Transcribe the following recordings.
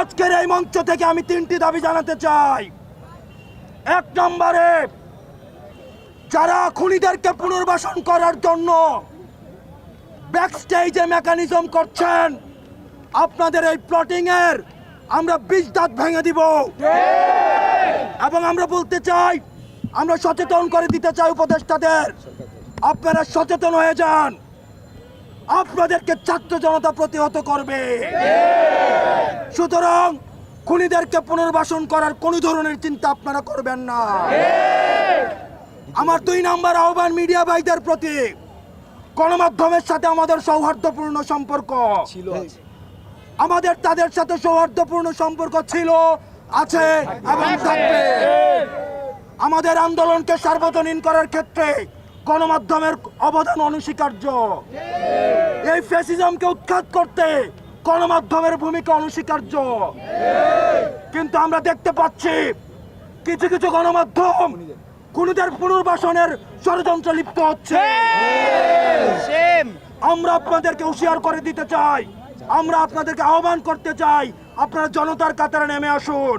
আজকের এই মঞ্চ থেকে আমি তিনটি দাবি জানাতে চাই। এক নম্বরে, যারা খুনিদেরকে পুনর্বাসন করার জন্য ব্যাক স্টেজে মেকানিজম করছেন, আপনাদের এই প্লটিং এর আমরা বিষ দাঁত ভেঙে দিব। এবং আমরা বলতে চাই, আমরা সচেতন করে দিতে চাই উপদেষ্টাদের। আপনারা সচেতন হয়ে যান। আপনাদেরকে ছাত্র জনতা প্রতিহত করবে। সুতরাং খুনিদেরকে পুনর্বাসন করার কোন ধরনের চিন্তা আপনারা করবেন না। আমার দুই নাম্বার আহ্বান মিডিয়া ভাইদের প্রতি। গণমাধ্যমের সাথে আমাদের সৌহার্দ্যপূর্ণ সম্পর্ক। ছিল আমাদের তাদের সাথে সৌহার্দ্যপূর্ণ সম্পর্ক ছিল আছে এবং থাকবে। আমাদের আন্দোলনকে সার্বজনীন করার ক্ষেত্রে গণমাধ্যমের অবদান অনস্বীকার্য। এই ফ্যাসিজমকে উৎখাত করতে গণমাধ্যমের ভূমিকা অনস্বীকার্য। কিন্তু আমরা দেখতে পাচ্ছি কিছু কিছু গণমাধ্যম খুনিদের পুনর্বাসনের ষড়যন্ত্র লিপ্ত হচ্ছে। আমরা আপনাদেরকে হুঁশিয়ার করে দিতে চাই। আমরা আপনাদেরকে আহ্বান করতে চাই আপনারা জনতার কাতারে নেমে আসুন।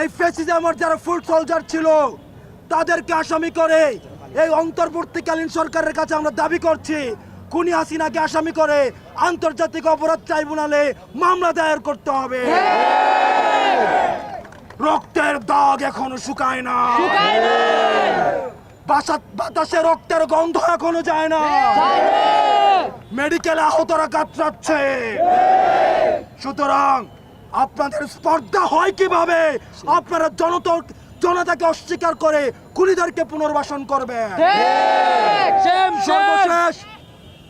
এই ফেসিজামের যারা ফুড সোলজার ছিল তাদেরকে আসামি করে এই অন্তর্বর্তীকালীন সরকারের কাছে আমরা দাবি করছি খুনি হাসিনাকে আসামি করে আন্তর্জাতিক অপরাধ ট্রাইব্যুনালে মামলা দায়ের করতে হবে। রক্তের দাগ এখনও শুকায় না। বাতাসে রক্তের গন্ধ এখনও যায় না। মেডিকেল আহতরা কাতরাচ্ছে। সুতরাং আপনাদের স্পর্ধা হয় কীভাবে? আপনারা জনতা জনতাকে অস্বীকার করে খুনিদেরকে পুনর্বাসন করবেন। সর্বশেষ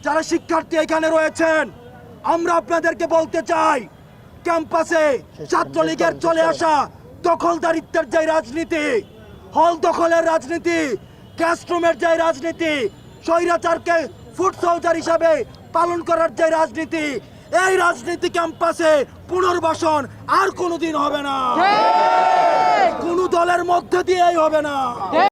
যারা শিক্ষার্থী এখানে রয়েছেন আমরা আপনাদেরকে বলতে চাই ক্যাম্পাসে ছাত্রলীগের চলে আসা দখলদারিত্বের যে রাজনীতি হল দখলের রাজনীতি ক্লাসরুমের যে রাজনীতি স্বৈরাচারকে ফুড সোলজার হিসাবে পালন করার যে রাজনীতি এই রাজনীতি ক্যাম্পাসে পুনর্বাসন আর কোনোদিন হবে না। কোনো দলের মধ্যে দিয়েই হবে না।